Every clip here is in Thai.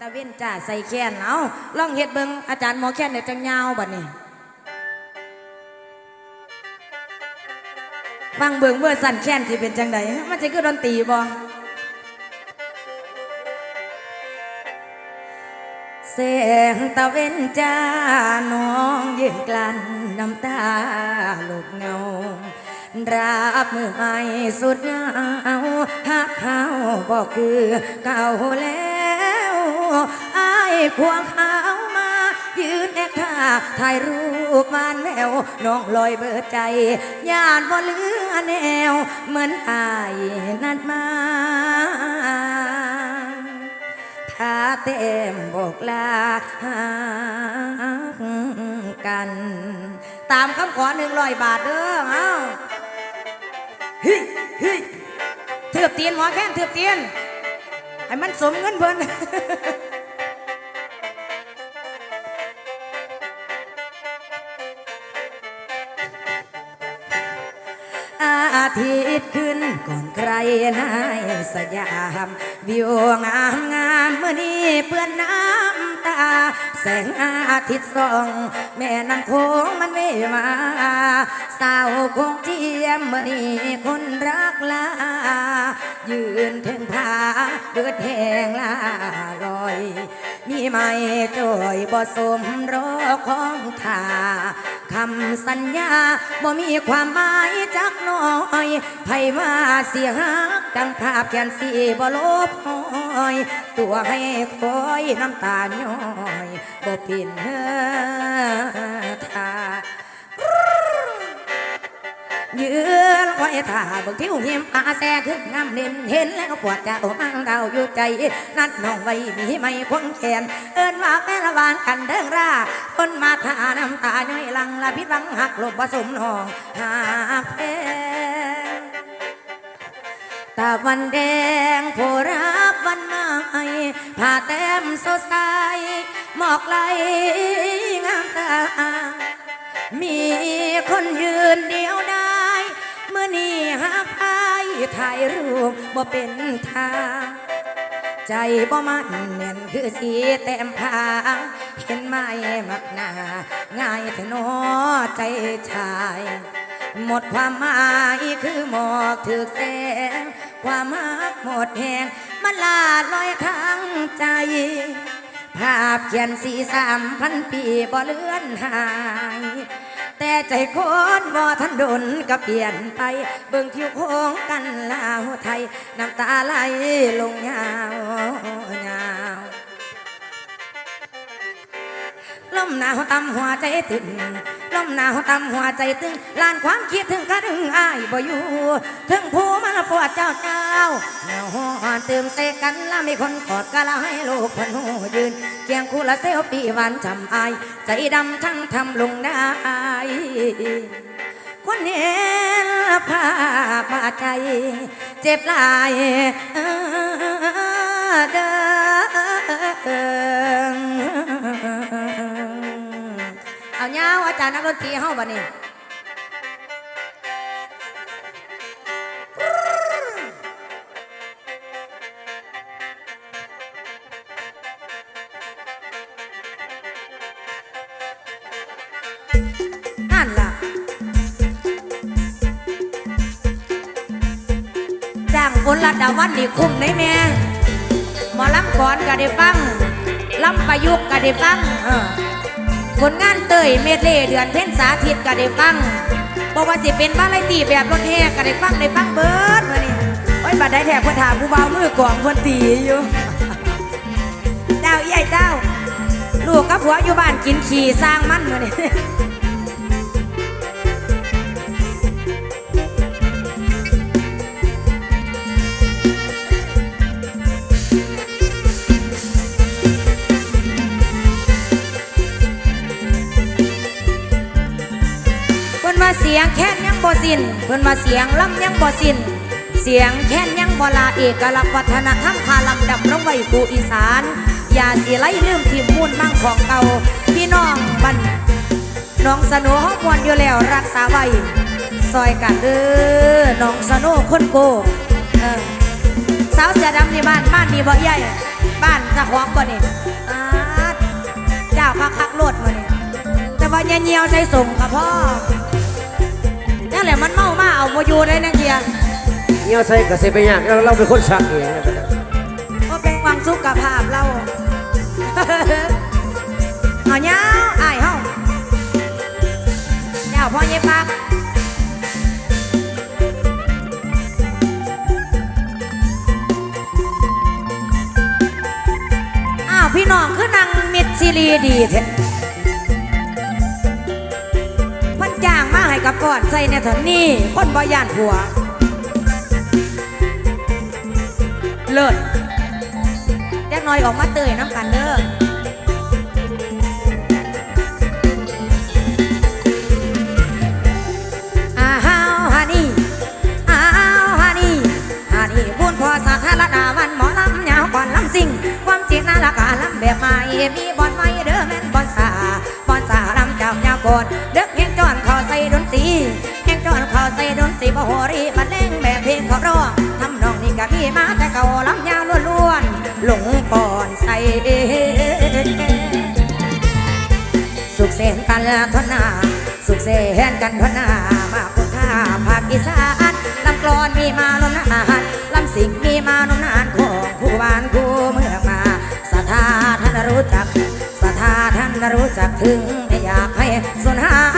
ตะเว้นจ้าใส่แค้นเอาลองเฮ็ดเบิ่งอาจารย์หมอแค้นเดี๋ยวจังยาวบัดนี้ฟังเบิ่งเวอร์สั่นแค้นที่เป็นจังใดมันจะคือดนตรีบ่แสงตะเว้นจ้าน้องยืนกลั้นน้ำตาหลูกเงารับมือใหม่สุดเอาหักเขาบอกคือเก่าแล้ว อายควงเขามา ยืนแอคท่าถ่ายรูปมานแววน้องลอยเบิดใจญาติบ่เลือแนว เหมือนอายนัดมาถ้าเต็มบอกลากัน ตามคำขอหนึ่งร้อยบาทเด้อเอ้าเฮ้ยเฮ้ยเทือบเตียนหมอแค้นเทือบเตียน ให้มันสมเงินเพิ่น ทิตย์ขึ้นก่อนใครนายสยามวิวงามงามเมื่อนี้เปื้อนน้ำตา แสงอาทิตย์ส่อง แม่น้ำโค้งมันไม่มาสาวคงเจียมเมื่อนี้คนรักลา ยืนถึงผาเดือดแหงลาลอย มีไม่จอยบ่สมรอของทาคำสัญญาบ่มีความหมายจักน่อยไผว่าเสียหักดังภาพแขนสีบ่ลบหอย ตัวให้คอยน้ำตาย้อยบ่ปินเฮอทายืนคอยท่าบิกทิวหิมอาแซขึ้นน้ำเน้นเห็นแล้วปวดจะตัวมังดาวอยู่ใจ นัดน้องไว้มีไม่ควงแขน เอิ้นว่าแม่ละวานกันเดิงราคนมาทาน้ำตาย้อยหลังละพิษวังหักหลบผสมห้องหาเพ ตาวันแดงผู้รับวันใหม่ผ้าแต้มสดใสหมอกไหลงามตา มีคนยืนเดียวได้เมื่อนี้หักอายถ่ายรูปบ่เป็นทางใจบ่มันเน่นคือสีแต้มผางเห็นไหมมักหนาง่ายแต่นอใจชาย หมดความหมายคือหมอกถือแสง ความมักหมดแหงมันลาลอยทางใจ ภาพเขียนสีสามพันปีบ่เลือนหาย แต่ใจคนบ่ทันดนก็เปลี่ยนไป เบิ่งทิวโค้งกันลาวไทย น้ำตาไหลลงยาวยาวลมหนาวตำหัวใจตึง ลมหนาวตำหัวใจตึงลานความคิดถึงกระดึงอายบ่อยู่ถึงผู้มาปวดเจ้าเจ้าเหงาหอนเติมเสกันแล้วมีคนกอดกะลาให้ลูกพนหูยืนเคียงคู่ละเซลปีหวานจำอาย ใจดำทั้งทำลงได้คนเห็นภาพบาดใจ เจ็บลายเด้อ จารย์นักดนตรีเฮาบ่นี่นั่นล่ะจ้างฝนรัดาวันนี่คุ้มได้แม่หมอลำก่อนก็ได้ฟังลำประยุกต์ก็ได้ฟังเออ ผลงานเตยเมดเล่เดือนเพ็ญสาธิตก็ได้ฟังบอกว่าสิเป็นบ้านไรตีแบบรถแห่ก็ได้ฟังได้ฟังเบิดมานี่โอ้ยบัดได้แถบพนถามผู้บ่ามือกองคนตีอยู่เจ้าใหญ่เจ้าลูกกับผัวอยู่บ้านกินขี่สร้างมันมานี่ สียงแค้นยังบ่สิ้นเพิ่นว่าเสียงลำยังบ่สิ้นเสียงแค้นยังบ่ลาเอกลักษณ์วัฒนธรรมพาลำดับลงไว้กูอีสาน อย่าสิไล่ลืมที่มูลมั่งของเก่าพี่น้องบันน้องสนุฮอกมวนอยู่แล้วรักษาไว้ซอยกันเด้อน้องสนุคนโกเออสาวเสียดำในบ้านบ้านนี่บ่ใหญ่บ้านจะของบ่นี่อาเจ้าคักคักโลดมาเนี่ยแต่ว่าเงียวใส่ส่งกับพ่อ นั่นแหละมันเมามาเอาโมยูได้นังเกียเงี้ยวใส่กระเสไปยากแล้วเราเป็นคนสั่งเองนะก็เป็นความสุขกับภาพเราเอาเนี้ยอายเฮาเจ้าพ่อเย็บปักอ้าวพี่น้องคือนางมิดซีรีดีเถอะ กับก่อนใส่ในถนนี่คนบ่ยานผัว เลิศแจ็กน้อยออกมาเตยน้ำกันเด้ออ้าวฮานี่อ้าวฮานี่ฮานี่พูดพอสาธารณาวันหมอลำยาวก่อนลำสิงความจริงน่าละกาลำแบบใหม่มีบอลไม้เด้อแม่นบอลสาบอลสาลำเจ้ายาวก่อนเด็กแห่งจอนเขอใส่ด รีแห่งจอนเขอใส่ดนตรีบ่โหรีบรรเลงแบบเพลงเขาร้องทำนองนี้ก็มีมาแต่เก่าลำยาวล้วนๆหลงก่อนใส่สุขเสนกันทนา สุขเสนกันทนา มาคุท่าภาคอีสานลำกลอนมีมาลมนานลำสิงมีมานมนานของคู่บ้านคู่เมืองมาสถาท่านรู้จักสถาท่านรู้จักถึงไม่อยากให้สูญหาย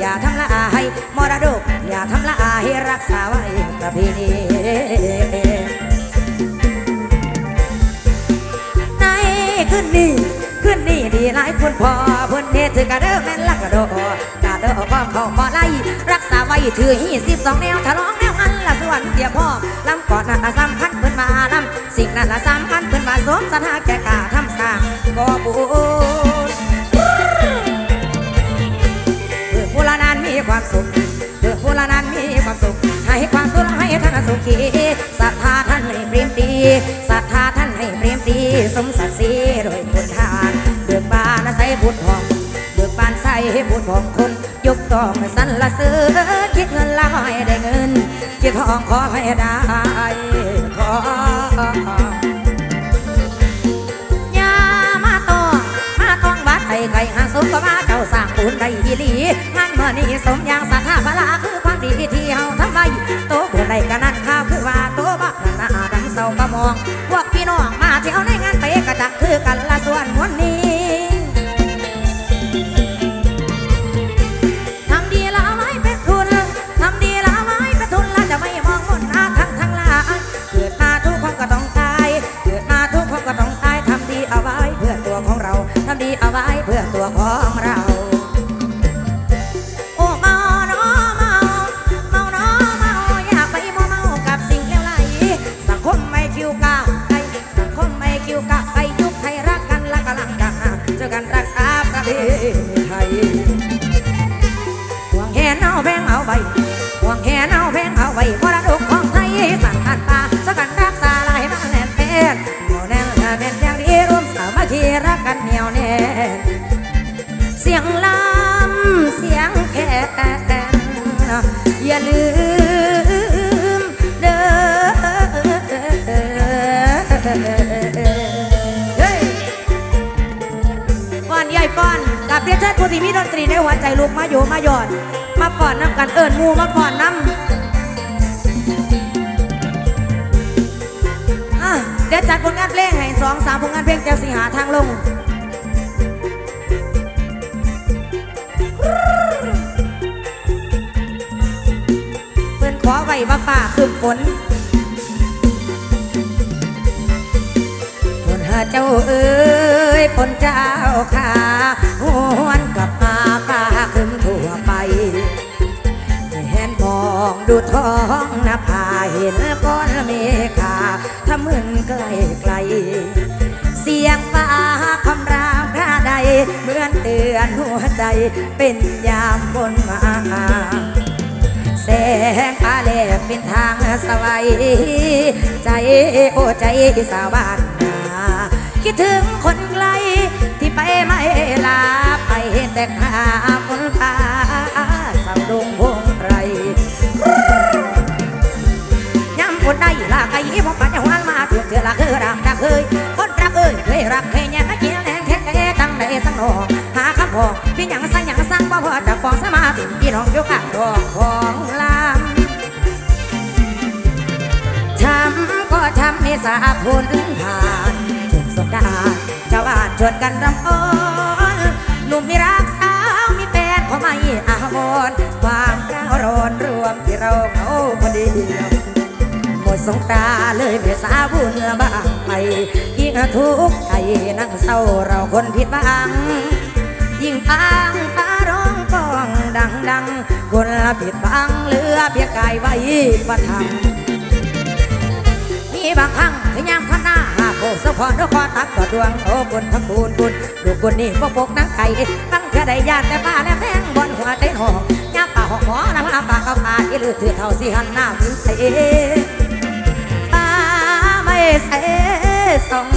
อย่าทำละอายมรดก อย่าทำละอายรักษาไว้ประเพณีในขึ้นนี่ขึ้นนี่ดีหลายคนพอเพิ่นเฮ็ดถือกระเด้อแม่นลักกระโดกระเด้อความเข้าบ่ไล่รักษาไว้ถือหีสิบสองแนวฉลองแนวอันละส่วนเดียวพ่อลำก่อนนั่นละสำคัญเพิ่นมาลำสิ่งนั้นละสำคัญเพิ่นมาสมสถาแก่กาทำสร้างก่อบุ ความสุขเพื่อผู้ละนานมีความสุขให้ความสุขให้ท่านสุขีศรัทธาท่านให้เปรียมดีศรัทธาท่านให้เปรียมดีสมศักดิ์ศรีโดยคุณทานเบิกบานใส่บุตรทองเบิกบานใส่บุตรทองคนยกต้องสันละเสือคิดเงินแล้วให้ได้เงินคิดทองขอให้ได้ นี้สมอย่างสัทธาพลาคือความดีที่เฮาทำไว้โตบุญใดกันนั่นข้าวคือว่าโตบักนั่นนาดังเศร้าก็มองพวกพี่น้องมาเที่ยวในงานไปกระจักคือกันละส่วนวันนี้ ที่มีดนตรีในหัวใจลูกมาโยมาหยอดมาก่อนน้ำกันเอิญมูมาก่อนน้ำเดี๋ยวจัดผลงานเพลงให้สองสามผลงานเพลงจะสิหาทางลงเพื่อนขอไว้ว่าฝ่าคืนฝนฝนหาเจ้าเอ้ยฝนเจ้าขาหว ดูท้องน้าเห็นก้อนเมฆาถ้ามึนใกลไกล เสียงฟ้าคำรามคราใด เหมือนเตือนหัวใจเป็นยามฝนมาแสงอาเลเป็นทางสวัย ใจโอ้ใจสาวบ้านนาคิดถึงคนไกลที่ไปไม่ลาไปเห็นแต่ขา อพี่หยังสั่งหยังสั่งบ่พอจะฟองสมาธิพี่น้องยู่ข้างดอกของลำช้ำก็ช้ำให้สาพุนผ่านช่วงสงการชาวบ้านชวนกันรำอ้อนหนุ่มมีรักสาวมีแฟนเขาไม่อาวรความก้าวร้อนรวมที่เราเหงาคนเดียวหมดสงกราเลยไม่สาบุญบ้างไปยิ่งทุกข์ใจนั่งเศร้าเราคนผิดบัง ยิ่งฟังฟ้าร้องก้องดังดังคนละผิดบังเหลือเพียงกายไว้ประทังมีบางครั้งพยายามข้างหน้าหากโอ้สะพอนด้วยคอตักต่อดวงโอ้บุญทั้งบุญบุญดูบุญนี่พวกพวกนังไก่ตั้งแค่ได้ยานแต่ป้าและแพงบนหัวใจหอกย่าป่าหอกหมอน้ำอาปากเขาตาที่ลือถือเท่าสีหันหน้าวินเตตาไม่เสส่อง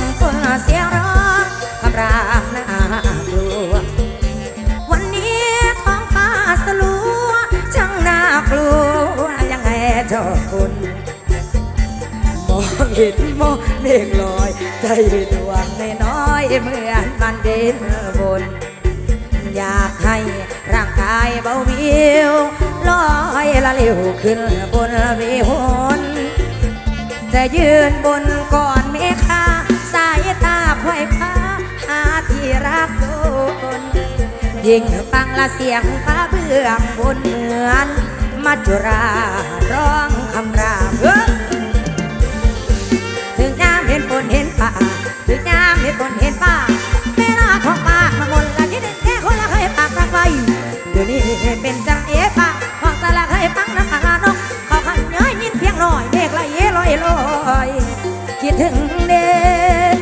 เห็นโมเมฆลอย ใจดวงน้อยเหมือนมันเดินบน อยากให้ร่างกายเบาวิวลอยละเร็วขึ้นบนวิหนจะยืนบนก่อนเมฆาสายตาควยฟ้าหาที่รักโดนยิ่งฟังละเสียงฟ้าเบื้องบนเหมือน มัจจุราร้องคำราม ถึงยามเห็นฝนเห็นป่าเวลาของปากมางนละที่เด็กแค่คนละเคยปากรักไว้เดี๋ยวนี้เป็นจังเอ๋ปากของตะละเคยฟังน้ำปากลานกเขาขันย้อยนิดเพียงหน่อยเด็กละเอ๋ลอยลอยคิดถึงเด็ก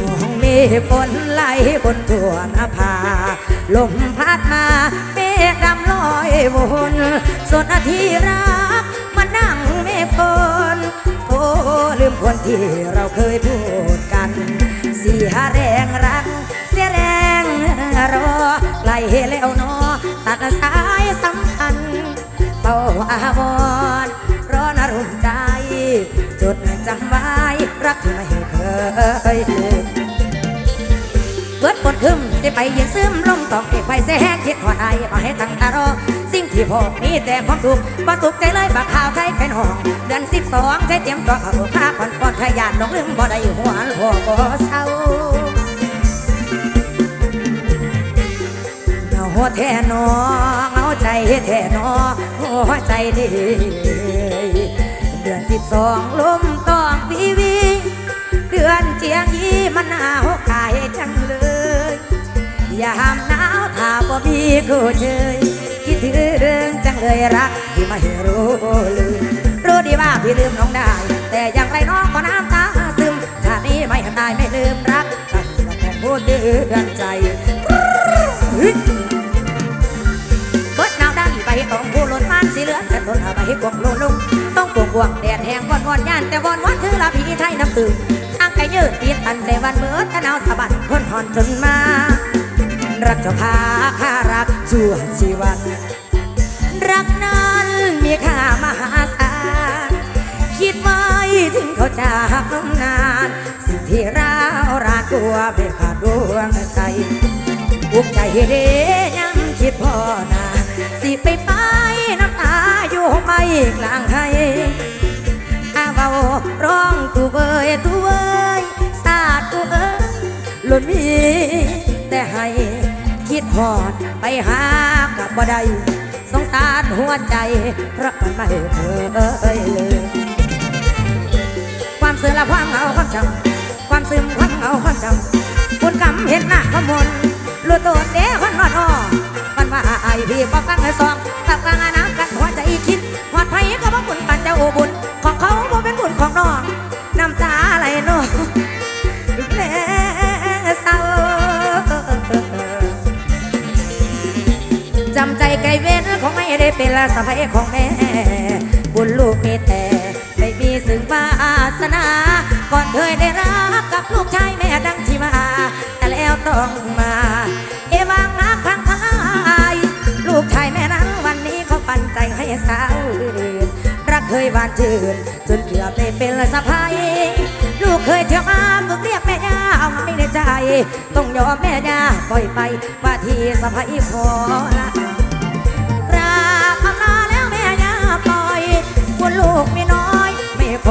มองมีฝนไหลบนทั่วน้าผาลมพัดมาเมฆดำลอยวนส่วนอาทีรักมา นั่งเมฆฝนโอ้ลืมคนที่เราเคยพูดกันเสียแรงรัก เสียแรงรอไกลแล้วนอตัดสายสัมพันธ์เป่าอาวรร้อนอารมณ์ใจ จดจำไว้รักที่ไม่เคยลืม เบิดปวดขึ้นสิไปยืนซึมลมตอกเอกไปแสแหกคิดหอดไอมาให้ตั้งตารอ สิ่งที่พอมีแต่ความทุกข์บ่สุขใจเลยบักข่าวไทยเป็นห้องเดือนสิบสองใจเตรียมตัวเข้าพาก่อนก่อนขยันลงลืมบ่ได้หัวหัวบ่เศร้าเอาแท่นอเอาใจแท่นอหัวใจดีเดือนสิบสองลมต้องวีวีเดือนเจียงยีมันหนาวกายจังเลย ยามหนาวถ้าบ่มีกูเชยคิดถึงจังเลยรักที่ไม่รู้ลืมรู้ดีว่าพี่ลืมน้องได้ แต่อย่างไรน้องก็น้ำตาซึมชาตินี้ไม่ตายไม่ลืมรักกันเราแค่พูดเดือนใจเบิดหนาวดันไปต้องผู้หล่นมันสีเหลืองแต่ทนเอาไปให้กวงลนลุงต้องกวงกวงแดดแห้งวอนวอนย่านแต่วอนวอนคือลาพีไทยน้ำตื่นทางไกลยืดตีนตันแต่วันเบิดถ้าหนาวสะบัดคนหอนจนมา รักเจ้าพาข้ารักชั่วชีวันรักนั้นมีค่ามหาศาลคิดไว้ถึงเขาจากนาน สิ่งที่เรารานตัวไม่ขาดดวงใจอุกใจเด้ยังคิดพ่อนาสิไปไปน้ำตาอยู่ไม่กลางให้อาเบาร้องตูเบยตูเบยสาดตูเอ้ยล่นมีแต่ให้ คิดพอดไปหากับบ่ได้สงสารหัวใจเพราะมันไม่เคยเลยความเสื่อและความเหงาความจำความซึมความเหงาความจำคุณกำเห็นหน้าขมนรู้ตัวเด้คนนอนอ้อมันว่าไอพี่ก็ฟังให้ซองตักกลางน้ำกันหัวใจคิดหอดไผก็บ่บุญปันเจ้าบุญของเขาบ่เป็นบุญของน้อง ละสะใภ้ของแม่ บุญลูกมีแต่ไม่มีสึงวาสนา ก่อนเคยได้รักกับลูกชายแม่ดังที่มา แต่แล้วต้องมา เอวางนักพังทายลูกชายแม่นั้นวันนี้เขาปันใจให้สาวอื่นรักเคยหวานชื่นจนเกือบได้เป็นสะใภ้ลูกเคยเที่ยวมาฝึกเรียกแม่ย่าไม่ในใจ ต้องยอมแม่ย่าปล่อยไปว่าที่สะพ้ายพอละ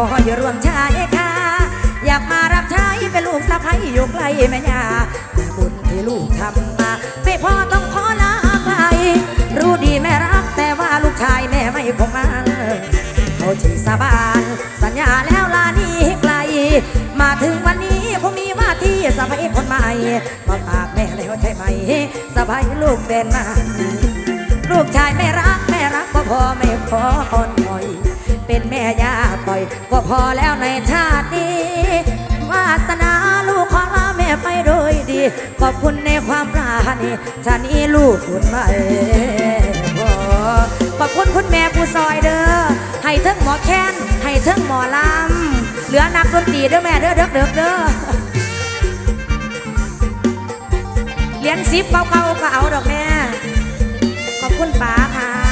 ออยู่รวมชายค่ะอยากมารับใช้เป็นลูกสะพ้ายอยู่ใกล้แม่ยาแต่บุญที่ลูกทำมา ไม่พอต้องขอลาไปรู้ดีแม่รักแต่ว่าลูกชายแม่ไม่คงมาเขาที่สาบานสัญญาแล้วลานี้ไกล มาถึงวันนี้คงมีว่าที่สะพ้ายคนใหม่มาฝากแม่แล้วใช่ไหมสะพ้ายลูกเป็นมาลูกชายไม่รักแม่รักก็พอไม่พออ่อนหน่อย อยก็พอแล้วในชาตินี้วาสนาลูกขอลาแม่ไปโดยดี ขอบคุณในความปราณีชาตินี้ลูกคุณไม่พอขอบคุณคุณแม่ผู้ซอยเด้อให้ทั้งหมอแค้นให้ทั้งหมอลำเหลือนักดนตรีเด้อแม่เด้อเด้อเด้อเด้อเหรียญสิบเก่าๆก็เอาดอกแม่ขอบคุณป๋าค่ะ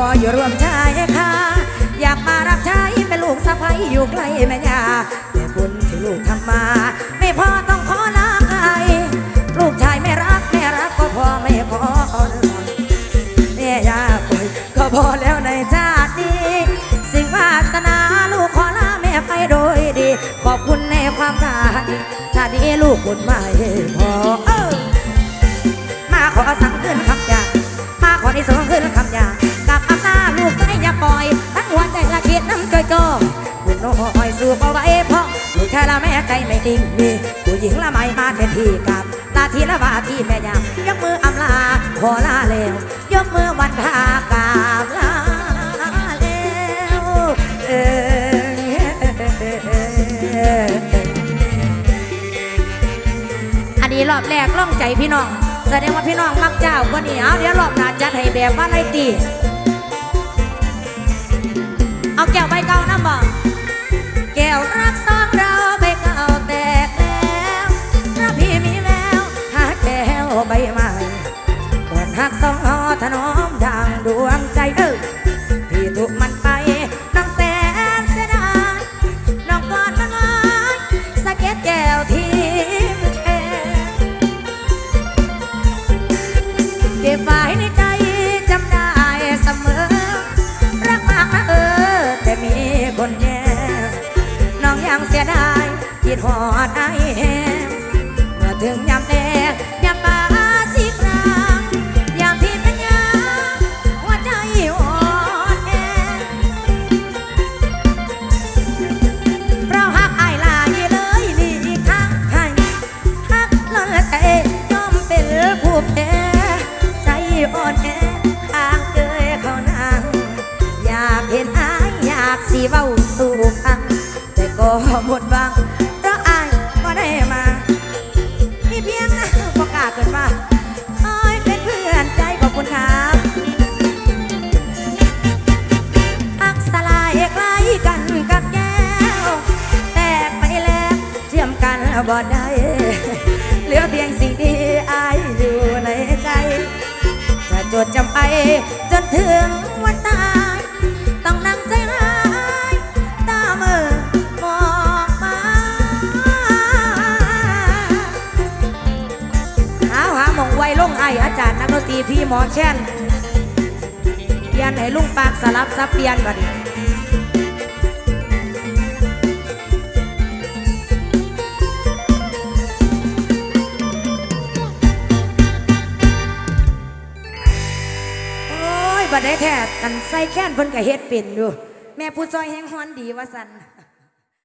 ออยู่รวมชายค่ะ อยากมารับใช้เป็นลูกสะใภ้อยู่ใกล้แม่ยาแต่บุญที่ลูกทำมา ไม่พอต้องขอลาใครลูกชายไม่รักแม่รักก็พอไม่พอแม่ยาปล่อยก็พอแล้วในชาตินี้ สิ่งวาสนาลูกขอลาแม่ไปโดยดี ขอบคุณในความรักชาตินี้ลูกคุณไม่พอออมาขอสั่งขึ้น ดิ่งมีผู้หญิงละไม่มาแทนที่กับลาทีละบาที่แม่ยามยกมืออำลาขอลาแล้วยกมือวันทากาบลาแล้วเออันนี้รอบแรกล่องใจพี่น้องแสดงว่าพี่น้องมักเจ้าคนนี้เอาเดี๋ยวรอบหน้าจัดให้แบบว่าไรตีเอาแก้วใบเก่านะบอกแก้วรักสองเรา ใบไม้ปวดหักสองหอถนอมดังดวงใจเออ จะจดจำไปจนถึงวันตาย ต้องนั่งใจร้ายตาเมื่อมองมาหาหาหมองไว้ลงไออาจารย์นักดนตรีพี่หมอแช่นเปลี่ยนให้ลุงปากสลับซับเปลี่ยนบั ได้แท้กันใส่แค้นเพิ่นก็เฮ็ดเป็นอยู่ แม่ผู้ซอยแห้งฮ้อนดีว่าสัน